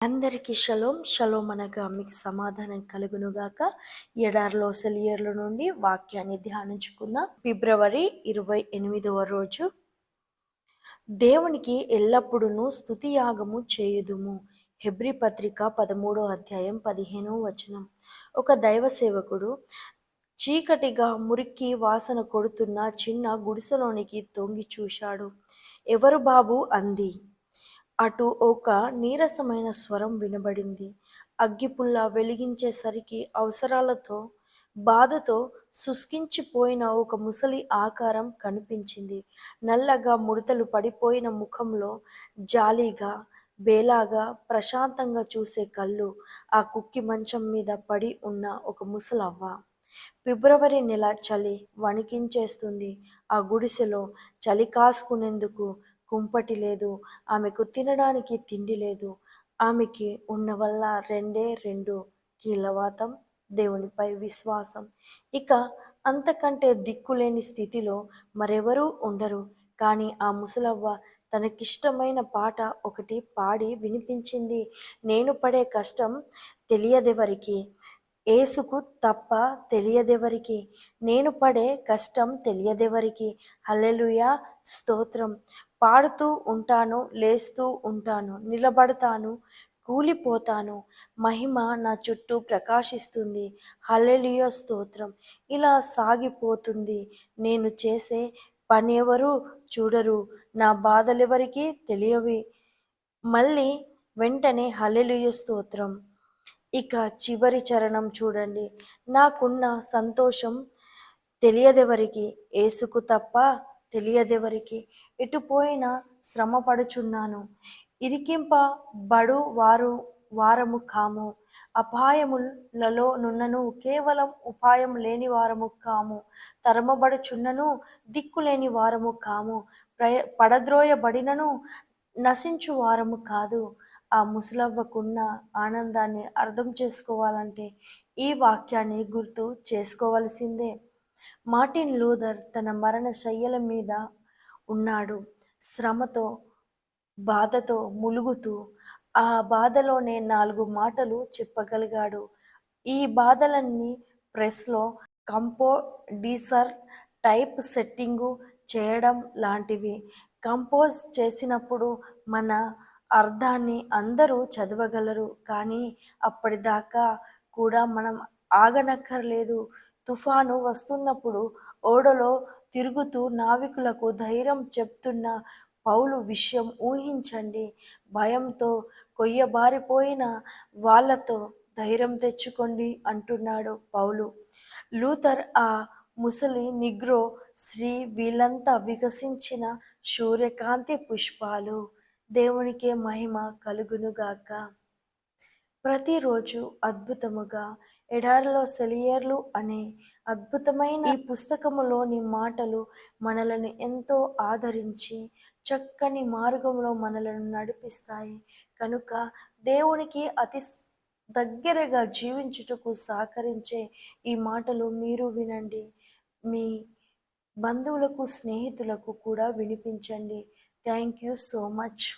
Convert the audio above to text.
అందరికీ shalom. Shalom అనగా మీకు సమాధానం కలుగునుగాక. ఎడారిలో సెలియర్ల నుండి వాక్యాన్ని ధ్యానించుకుందాం. ఫిబ్రవరి ఇరవై ఎనిమిదవ రోజు. దేవునికి ఎల్లప్పుడూ స్తుతియాగము చేయుదుము. హెబ్రి పత్రిక పదమూడో అధ్యాయం పదిహేనో వచనం. ఒక దైవ సేవకుడు చీకటిగా మురికి వాసన కొడుతున్న చిన్న గుడిసెలోనికి తొంగి చూశాడు. ఎవరు బాబు? అంది. అటు ఒక నీరసమైన స్వరం వినబడింది. అగ్గిపుల్ల వెలిగించేసరికి అవసరాలతో బాధతో శుష్కించిపోయిన ఒక ముసలి ఆకారం కనిపించింది. నల్లగా ముడతలు పడిపోయిన ముఖంలో జాలీగా బేలాగా ప్రశాంతంగా చూసే కళ్ళు ఆ కుక్కి మంచం మీద పడి ఉన్న ఒక ముసలవ్వ. ఫిబ్రవరి నెల చలి వణికించేస్తుంది. ఆ గుడిసెలో చలి కాసుకునేందుకు కుంపటి లేదు. ఆమెకు తినడానికి తిండి లేదు. ఆమెకి ఉన్న వల్ల రెండే రెండు. కీలవాతం దేవునిపై విశ్వాసం. ఇక అంతకంటే దిక్కులేని స్థితిలో మరెవరూ ఉండరు. కానీ ఆ ముసలవ్వ తనకిష్టమైన పాట ఒకటి పాడి వినిపించింది. నేను పడే కష్టం తెలియదెవరికి? ఏసుకు తప్ప తెలియదెవరికి? నేను పడే కష్టం తెలియదెవరికి? హల్లెలుయా స్తోత్రం. పాడుతూ ఉంటాను లేస్తూ ఉంటాను నిలబడతాను కూలిపోతాను. మహిమ నా చుట్టూ ప్రకాశిస్తుంది. హలెలియ స్తోత్రం. ఇలా సాగిపోతుంది. నేను చేసే పని ఎవరు చూడరు. నా బాధలెవరికి తెలియవి. మళ్ళీ వెంటనే హల్లెలియ స్తోత్రం. ఇక చివరి చరణం చూడండి. నాకున్న సంతోషం తెలియదెవరికి? ఏసుకు తప్ప తెలియదెవరికి? ఎటుపోయినా శ్రమపడుచున్నాను. ఇరికింప బడు వారు వారము కాము. అపాయములలో నున్నను కేవలం ఉపాయం లేని వారము కాము. తరమబడుచున్నను దిక్కులేని వారము కాము. ప్రయ పడద్రోయబడినను నశించు వారము కాదు. ఆ ముసలవ్వకున్న ఆనందాన్ని అర్థం చేసుకోవాలంటే ఈ వాక్యాన్ని గుర్తు చేసుకోవలసిందే. మార్టిన్ లూథర్ తన మరణ శయ్యల మీద ఉన్నాడు. శ్రమతో బాధతో ములుగుతూ ఆ బాధలోనే నాలుగు మాటలు చెప్పగలిగాడు. ఈ బాధలన్నీ ప్రెస్లో కంపో డీసర్ టైప్ సెట్టింగు చేయడం లాంటివి. కంపోజ్ చేసినప్పుడు మన అర్థాన్ని అందరూ చదవగలరు. కానీ అప్పటిదాకా కూడా మనం ఆగనక్కర్లేదు. తుఫాను వస్తున్నప్పుడు ఓడలో తిరుగుతూ నావికులకు ధైర్యం చెప్తున్న పౌలు విషయం ఊహించండి. భయంతో కొయ్యబారిపోయిన వాళ్ళతో ధైర్యం తెచ్చుకోండి అంటున్నాడు పౌలు. లూథర్ ఆ ముసలి నిగ్రో శ్రీ వీళ్ళంతా వికసించిన సూర్యకాంతి పుష్పాలు దేవునికే మహిమ కలుగునుగాక. ప్రతిరోజు అద్భుతముగా ఎడారిలో సెలియర్లు అనే అద్భుతమైన ఈ పుస్తకములోని మాటలు మనలను ఎంతో ఆదరించి చక్కని మార్గంలో మనలను నడిపిస్తాయి. కనుక దేవునికి అతి దగ్గరగా జీవించుటకు సహకరించే ఈ మాటలు మీరు వినండి. మీ బంధువులకు స్నేహితులకు కూడా వినిపించండి. Thank you so much.